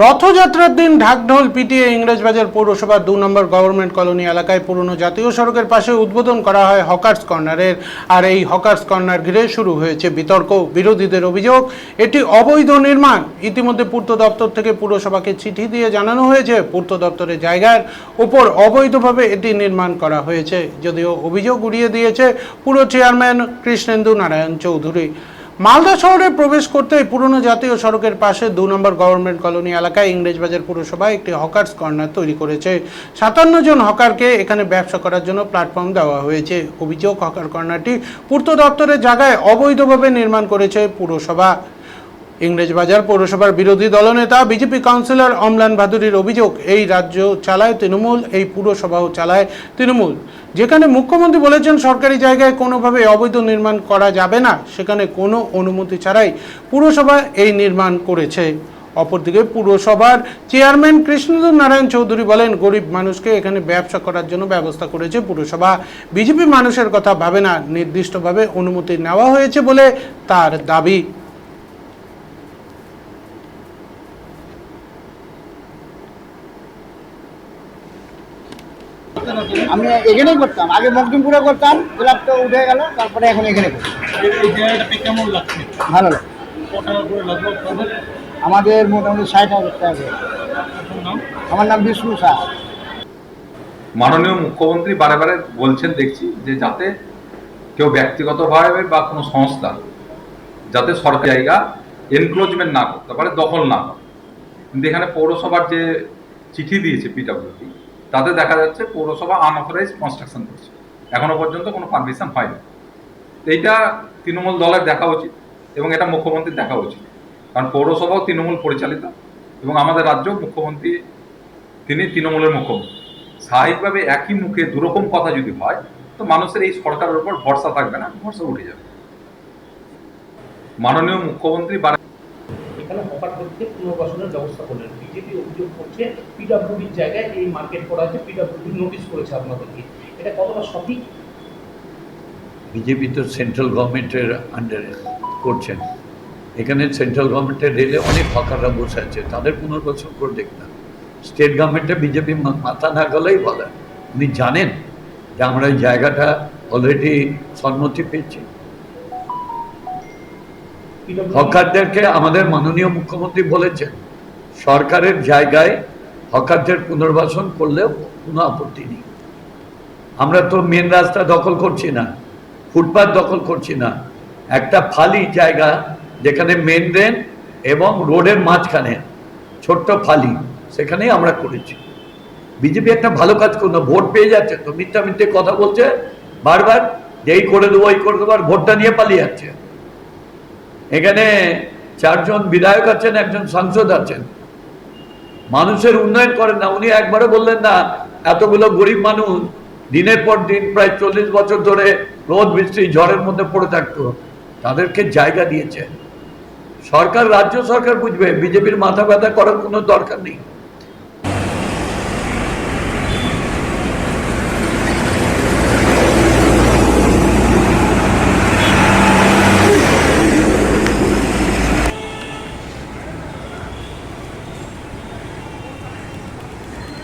রথযাত্রার দিন ঢাকঢোল পিটিয়ে ইংরেজবাজার পৌরসভার দু নম্বর গভর্নমেন্ট কলোনি এলাকায় পুরনো জাতীয় সড়কের পাশে উদ্বোধন করা হয় হকার্স কর্নারের আর এই হকার্স কর্নার ঘিরে শুরু হয়েছে বিতর্ক, বিরোধীদের অভিযোগ। এটি অবৈধ নির্মাণ। ইতিমধ্যে পূর্ত দপ্তর থেকে পুরসভাকে চিঠি দিয়ে জানানো হয়েছে, পূর্ত দপ্তরের জায়গার উপর অবৈধভাবে এটি নির্মাণ করা হয়েছে। যদিও অভিযোগ উড়িয়ে দিয়েছে পুরো চেয়ারম্যান কৃষ্ণেন্দু নারায়ণ চৌধুরী। মালদা শহরে প্রবেশ করতে পুরনো জাতীয় সড়কের পাশে দু নম্বর গভর্নমেন্ট কলোনি এলাকায় ইংরেজবাজার পুরসভা একটি হকার্স কর্নার তৈরি করেছে। সাতান্ন জন হকারকে এখানে ব্যবসা করার জন্য প্ল্যাটফর্ম দেওয়া হয়েছে। অভিযোগ হকার কর্নারটি পূর্ত দপ্তরের জায়গায় অবৈধভাবে নির্মাণ করেছে পুরসভা। ইংরেজবাজার পৌরসভার বিরোধী দলনেতা, বিজেপি কাউন্সিলর অমলান ভাদুরীর অভিযোগ, এই রাজ্য চালায় তৃণমূল, এই পুরসভাও চালায় তৃণমূল। যেখানে মুখ্যমন্ত্রী বলেছেন সরকারি জায়গায় কোনোভাবে অবৈধ নির্মাণ করা যাবে না, সেখানে কোনো অনুমতি ছাড়াই পুরসভা এই নির্মাণ করেছে। অপরদিকে পুরসভার চেয়ারম্যান কৃষ্ণেন্দ্র নারায়ণ চৌধুরী বলেন, গরিব মানুষকে এখানে ব্যবসা করার জন্য ব্যবস্থা করেছে পুরসভা। বিজেপি মানুষের কথা ভাবে না, নির্দিষ্টভাবে অনুমতি নেওয়া হয়েছে বলে তার দাবি। আমি এখানেই করতাম। আগে মকদিমপুরে করতাম তো উঠে গেল তারপরে এখন এখানে করি এই জায়গাটাতে কেমন লাগছে? ভালো আমাদের মোটামুটি ষাট হাজার টাকা নাম? আমার নাম বিষ্ণু শাহ মাননীয় মুখ্যমন্ত্রী বারে বারে বলছেন দেখছি যে যাতে কেউ ব্যক্তিগতভাবে বা কোনো সংস্থা যাতে সরকারি জায়গা এনক্রোচমেন্ট না করতে পারে দখল না করে। কিন্তু এখানে পৌরসভার যে চিঠি দিয়েছে পিডাব্লিউডি তাতে দেখা যাচ্ছে পৌরসভা আনঅথরাইজ কনস্ট্রাকশন করছে। এখনও পর্যন্ত কোনো পারমিশন হয়নি। এইটা তৃণমূল দলের দেখা উচিত এবং এটা মুখ্যমন্ত্রীর দেখা উচিত। কারণ পৌরসভাও তৃণমূল পরিচালিত এবং আমাদের রাজ্য মুখ্যমন্ত্রী, তিনি তৃণমূলের মুখ্যমন্ত্রী। স্বাভাবিকভাবে একই মুখে দুরকম কথা যদি হয়, তো মানুষের এই সরকারের উপর ভরসা থাকবে না, ভরসা উঠে যাবে। মাননীয় মুখ্যমন্ত্রী হকারদেরকে পুনর্বাসনের ব্যবস্থা করলেন। বিজেপি অভিযোগ করছে পিডাব্লিউডির জায়গায় এই মার্কেট করা হচ্ছে পিডাব্লিউডি নোটিশ করেছে আপনাদেরকে। এটা কতটা সঠিক? বিজেপি তো সেন্ট্রাল গভর্নমেন্টের আন্ডারে করছেন। এখানে সেন্ট্রাল গভর্নমেন্টের রেলে অনেক হকাররা বসে আছে, তাদের পুনর্বাসন করে দেখ না স্টেট গভর্নমেন্টে বিজেপি মাথা না গেলেই বলে। উনি জানেন যে আমরা জায়গাটা অলরেডি সম্মতি পেয়েছি? হকারদেরকে আমাদের মাননীয় মুখ্যমন্ত্রী বলেছেন, সরকারের জায়গায় হকারদের পুনর্বাসন করলেও কোনো আপত্তি নেই। আমরা তো মেন রাস্তা দখল করছি না ফুটপাথ দখল করছি না, একটা ফালি জায়গা যেখানে মেন ড্রেন এবং রোডের মাঝখানে ছোট্ট ফালি, সেখানেই আমরা করেছি। বিজেপি একটা ভালো কাজ করল, ভোট পেয়ে যাচ্ছে, তো মিথ্যা মিথ্যে কথা বলছে, বারবার যেই করে দেবো এই করে দেবো, আর ভোটটা নিয়ে পালিয়ে যাচ্ছে। এখানে চারজন বিধায়ক আছেন, একজন সাংসদ আছেন। মানুষের উন্নয়ন করেন না। উনি একবারও বললেন না, এতগুলো গরিব মানুষ দিনের পর দিন প্রায় চল্লিশ বছর ধরে রোদ, বৃষ্টি, ঝড়ের মধ্যে পড়ে থাকতো। তাদেরকে জায়গা দিয়েছে সরকার, রাজ্য সরকার বুঝবে, বিজেপির মাথা ব্যথা করার কোনো দরকার নেই।